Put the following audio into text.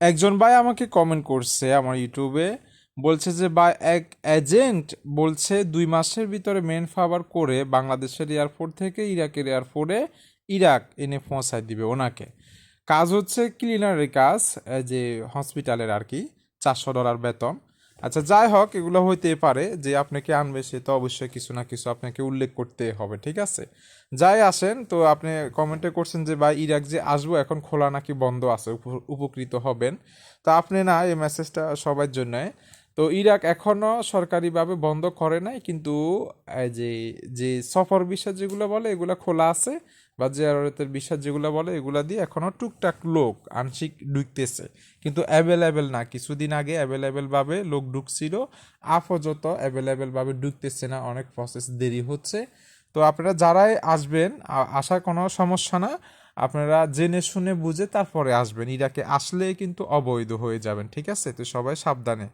একজন ভাই আমাকে কমেন্ট করছে আমার ইউটিউবে বলছে যে বা এক এজেন্ট বলছে দুই মাসের ভিতরে মেন ফাবার করে বাংলাদেশের এয়ারপোর্ট থেকে ইরাকের এয়ারপোর্টে ইরাক এনে পৌঁছায় দিবে ওনাকে। কাজ হচ্ছে ক্লিনারের কাজ যে হসপিটালের আর কি, চারশো ডলার বেতন। আচ্ছা যাই হোক, এগুলো হইতে পারে যে আপনাকে আনবে সে, তো অবশ্যই কিছু না কিছু আপনাকে উল্লেখ করতে হবে, ঠিক আছে? যাই আসেন, তো আপনি কমেন্টে করছেন যে, ভাই, ইরাক যে আসব, এখন খোলা নাকি বন্ধ আছে, উপ- উপকৃত হবেন। তা আপনি না, এই মেসেজটা সবার জন্য তো ইরাক এখনও সরকারিভাবে বন্ধ করে নাই, কিন্তু যে যে সফর বিষয় যেগুলো বলে, এগুলো খোলা আছে, বা জিয়ারতের বিষয় যেগুলো বলে, এগুলা দিয়ে এখনও টুকটাক লোক আংশিক ঢুকতেছে। কিন্তু অ্যাভেলেবেল না, কিছুদিন আগে অ্যাভেলেবেলভাবে লোক ঢুকছিল, আপাতত অ্যাভেলেবেল ভাবে ঢুকতেছে না, অনেক প্রসেস দেরি হচ্ছে। তো আপনারা যারাই আসবেন আসার কোনো সমস্যা না, আপনারা জেনে শুনে বুঝে তারপরে আসবেন। ইরাকে আসলে কিন্তু অবৈধ হয়ে যাবেন, ঠিক আছে? তো সবাই সাবধানে।